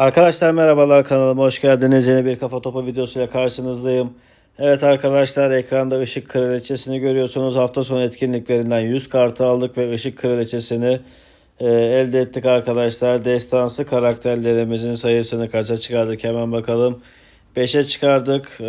Arkadaşlar merhabalar kanalıma hoş geldiniz. Yeni bir kafa topu videosuyla karşınızdayım. Evet arkadaşlar ekranda ışık kraliçesini görüyorsunuz. Hafta sonu etkinliklerinden 100 kartı aldık ve ışık kraliçesini e, elde ettik arkadaşlar. Destansı karakterlerimizin sayısını kaça çıkardık hemen bakalım. 5'e çıkardık. E,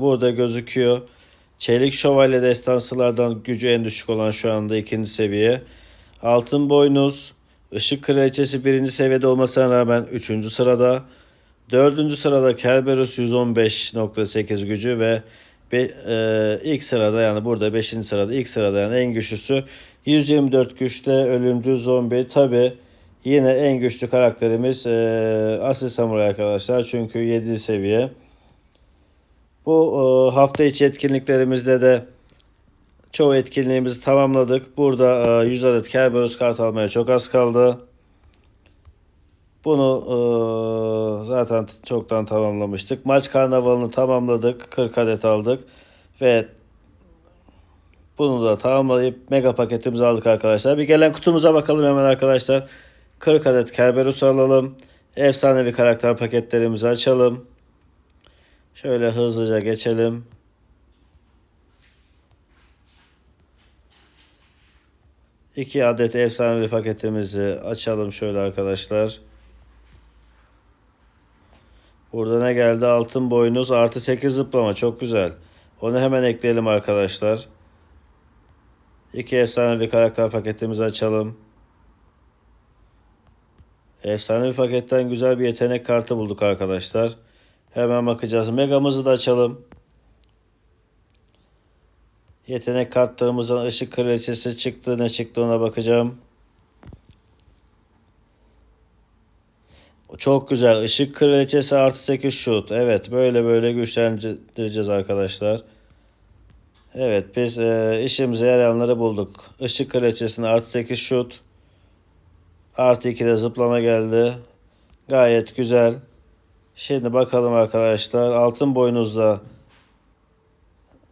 burada gözüküyor. Çelik Şövalye destansılardan gücü en düşük olan şu anda ikinci seviye. Altın Boynuz, Işık Kraliçesi birinci seviyede olmasına rağmen üçüncü sırada. Dördüncü sırada Kerberos 115.8 gücü ve be, e, ilk sırada yani burada beşinci sırada ilk sırada yani en güçlüsü 124 güçte ölümcül zombi. Tabi yine en güçlü karakterimiz e, Asil Samuray arkadaşlar çünkü 7 seviye. Bu e, hafta içi etkinliklerimizde de çoğu etkinliğimizi tamamladık. Burada e, 100 adet Kerberos kart almaya çok az kaldı. Bunu e, zaten çoktan tamamlamıştık. Maç karnavalını tamamladık. 40 adet aldık. Ve bunu da tamamlayıp mega paketimizi aldık arkadaşlar. Bir gelen kutumuza bakalım hemen arkadaşlar. 40 adet Kerberos alalım. Efsanevi karakter paketlerimizi açalım. Şöyle hızlıca geçelim. İki adet efsanevi paketimizi açalım şöyle arkadaşlar. Burada ne geldi? Altın boynuz artı 8 zıplama. Çok güzel. Onu hemen ekleyelim arkadaşlar. İki efsanevi karakter paketimizi açalım. Efsanevi paketten güzel bir yetenek kartı bulduk arkadaşlar. Hemen bakacağız. Megamızı da açalım. Yetenek kartlarımızdan ışık kraliçesi çıktı. Ne çıktı ona bakacağım. Çok güzel. Işık kraliçesi artı 8 şut. Evet böyle böyle güçlendireceğiz arkadaşlar. Evet biz e, işimize yarayanları bulduk. Işık kraliçesine artı 8 şut. Artı 2 de zıplama geldi. Gayet güzel. Şimdi bakalım arkadaşlar. Altın boynuzda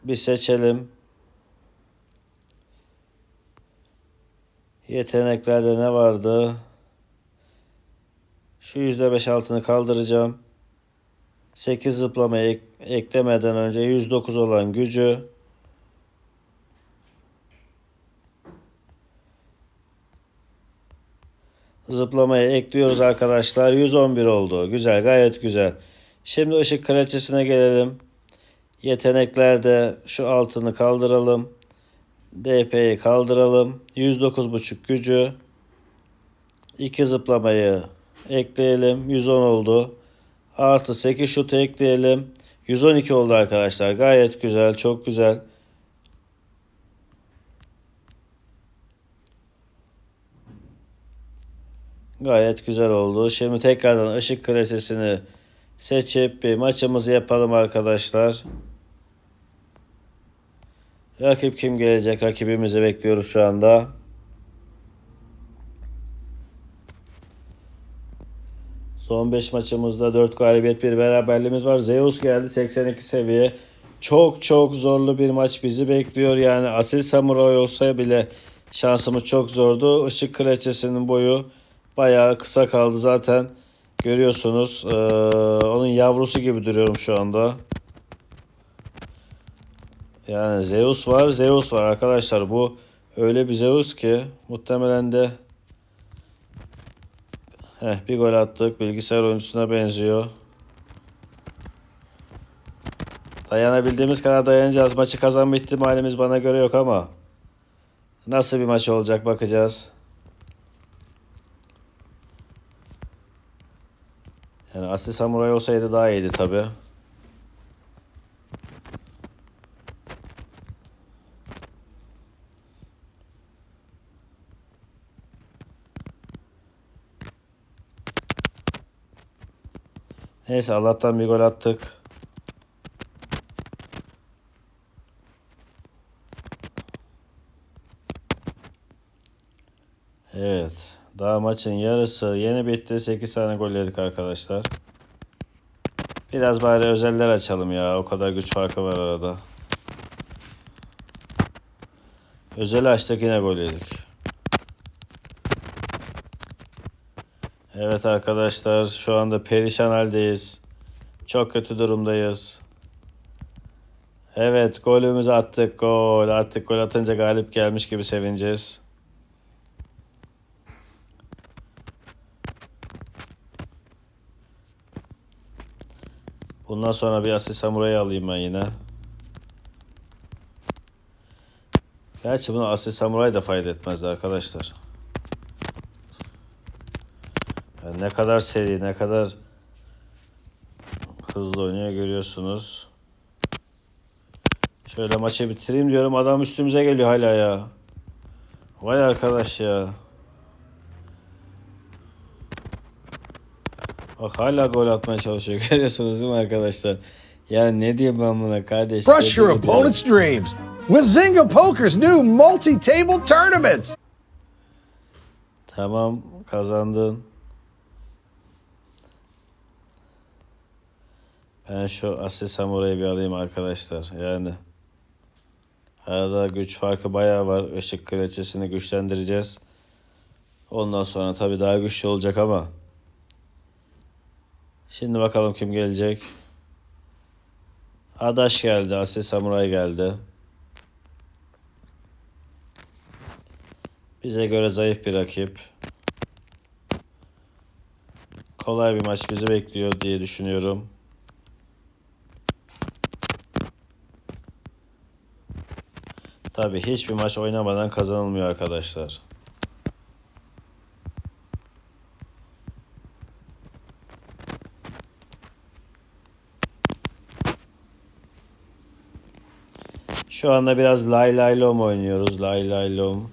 bir seçelim. Yeteneklerde ne vardı? Şu %5 altını kaldıracağım. 8 zıplamayı ek- eklemeden önce 109 olan gücü zıplamayı ekliyoruz arkadaşlar. 111 oldu. Güzel, gayet güzel. Şimdi ışık kraliçesine gelelim. Yeteneklerde şu altını kaldıralım. DP'yi kaldıralım. 109.5 gücü. 2 zıplamayı ekleyelim. 110 oldu. Artı 8 şutu ekleyelim. 112 oldu arkadaşlar. Gayet güzel. Çok güzel. Gayet güzel oldu. Şimdi tekrardan ışık kraliçesini seçip bir maçımızı yapalım arkadaşlar. Rakip kim gelecek? Rakibimizi bekliyoruz şu anda. Son 5 maçımızda 4 galibiyet bir beraberliğimiz var. Zeus geldi 82 seviye. Çok çok zorlu bir maç bizi bekliyor. Yani Asil Samuray olsa bile şansımız çok zordu. Işık Kraliçesi'nin boyu bayağı kısa kaldı zaten. Görüyorsunuz. Ee, onun yavrusu gibi duruyorum şu anda. Yani Zeus var, Zeus var arkadaşlar. Bu öyle bir Zeus ki muhtemelen de Heh, bir gol attık. Bilgisayar oyuncusuna benziyor. Dayanabildiğimiz kadar dayanacağız. Maçı kazanma ihtimalimiz bana göre yok ama nasıl bir maç olacak bakacağız. Yani Asil Samuray olsaydı daha iyiydi tabi. Neyse Allah'tan bir gol attık. Evet. Daha maçın yarısı yeni bitti. 8 tane gol yedik arkadaşlar. Biraz bari özeller açalım ya. O kadar güç farkı var arada. Özel açtık yine gol yedik. Evet arkadaşlar şu anda perişan haldeyiz. Çok kötü durumdayız. Evet golümüzü attık gol attık gol atınca galip gelmiş gibi sevineceğiz. Bundan sonra bir asil samurayı alayım ben yine. Gerçi buna asil samuray da fayda etmezdi arkadaşlar. Yani ne kadar seri, ne kadar hızlı oynuyor görüyorsunuz. Şöyle maçı bitireyim diyorum. Adam üstümüze geliyor hala ya. Vay arkadaş ya. Bak hala gol atmaya çalışıyor. Görüyorsunuz değil mi arkadaşlar? Ya ne diyeyim ben buna kardeş? Crush your opponent's dreams with Zynga Poker's new multi-table tournaments. Tamam kazandın. Ben şu Asil Samuray'ı bir alayım arkadaşlar. Yani arada güç farkı bayağı var. Işık kraliçesini güçlendireceğiz. Ondan sonra tabii daha güçlü olacak ama. Şimdi bakalım kim gelecek. Adaş geldi. Asil Samuray geldi. Bize göre zayıf bir rakip. Kolay bir maç bizi bekliyor diye düşünüyorum. Tabii hiçbir maç oynamadan kazanılmıyor arkadaşlar. Şu anda biraz lay lay lom oynuyoruz. Lay lay lom.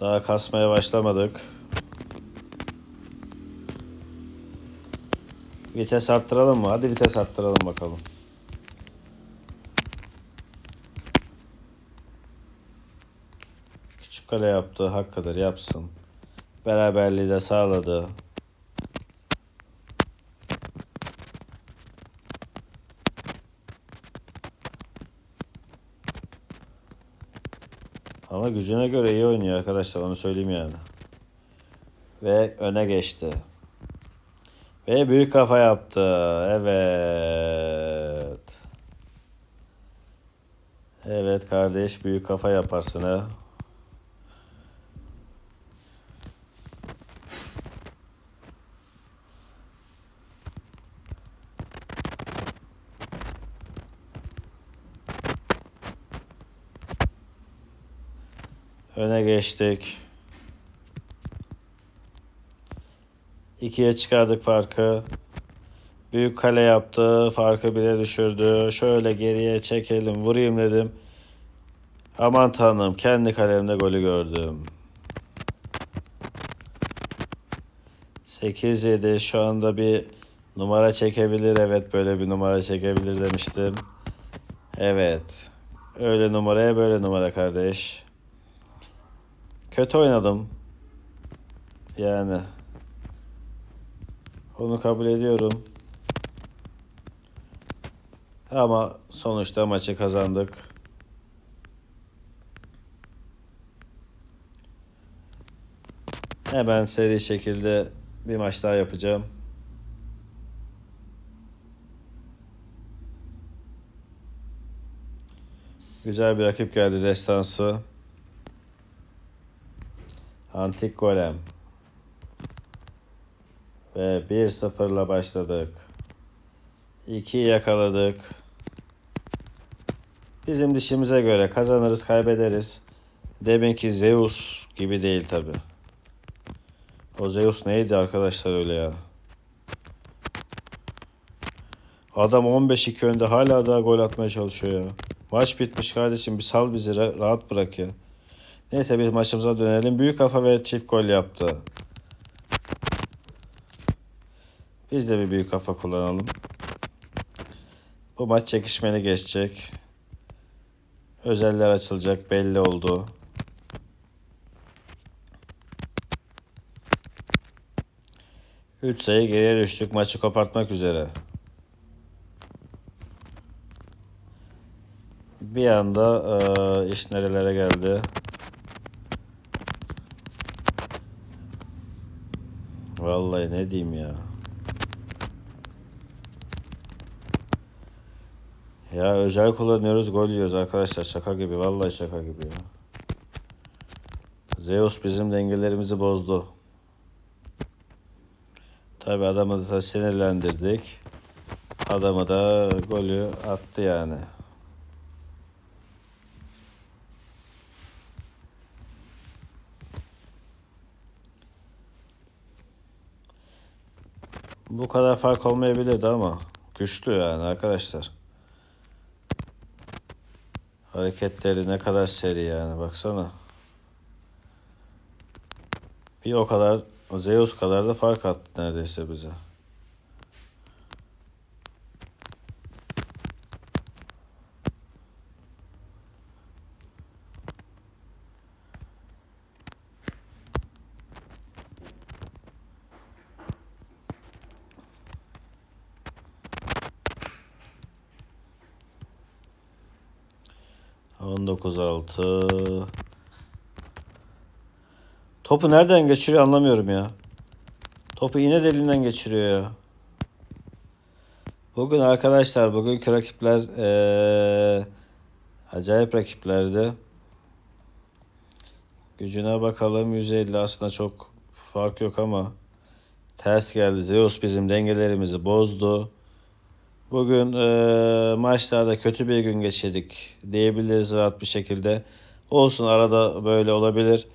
Daha kasmaya başlamadık. Vites arttıralım mı? Hadi vites arttıralım bakalım. Kale yaptı. Hakkıdır yapsın. Beraberliği de sağladı. Ama gücüne göre iyi oynuyor arkadaşlar onu söyleyeyim yani. Ve öne geçti. Ve büyük kafa yaptı. Evet. Evet kardeş büyük kafa yaparsın ha. Öne geçtik. İkiye çıkardık farkı. Büyük kale yaptı. Farkı bile düşürdü. Şöyle geriye çekelim. Vurayım dedim. Aman tanrım. Kendi kalemde golü gördüm. 8-7 şu anda bir numara çekebilir. Evet böyle bir numara çekebilir demiştim. Evet. Öyle numaraya böyle numara kardeş. Kötü oynadım. Yani. Onu kabul ediyorum. Ama sonuçta maçı kazandık. Hemen seri şekilde bir maç daha yapacağım. Güzel bir rakip geldi destansı. Antik Golem. Ve 1-0'la başladık. 2 yakaladık. Bizim dişimize göre kazanırız kaybederiz. Deminki Zeus gibi değil tabi. O Zeus neydi arkadaşlar öyle ya? Adam 15-2 önde hala daha gol atmaya çalışıyor ya. Maç bitmiş kardeşim bir sal bizi ra- rahat bırak ya. Neyse biz maçımıza dönelim. Büyük kafa ve çift gol yaptı. Biz de bir büyük kafa kullanalım. Bu maç çekişmeli geçecek. Özeller açılacak belli oldu. Üç sayı geriye düştük maçı kopartmak üzere. Bir anda eee, iş nerelere geldi. Vallahi ne diyeyim ya. Ya özel kullanıyoruz gol yiyoruz arkadaşlar şaka gibi vallahi şaka gibi ya. Zeus bizim dengelerimizi bozdu. Tabi adamı da sinirlendirdik. Adamı da golü attı yani. Bu kadar fark olmayabilirdi ama güçlü yani arkadaşlar. Hareketleri ne kadar seri yani baksana. Bir o kadar Zeus kadar da fark attı neredeyse bize. On dokuz altı. Topu nereden geçiriyor anlamıyorum ya. Topu iğne deliğinden geçiriyor ya. Bugün arkadaşlar bugünkü rakipler eee, acayip rakiplerdi. Gücüne bakalım 150 aslında çok fark yok ama ters geldi. Zeus bizim dengelerimizi bozdu. Bugün eee, maçlarda kötü bir gün geçirdik diyebiliriz rahat bir şekilde. Olsun arada böyle olabilir.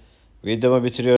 Videomu bitiriyorum.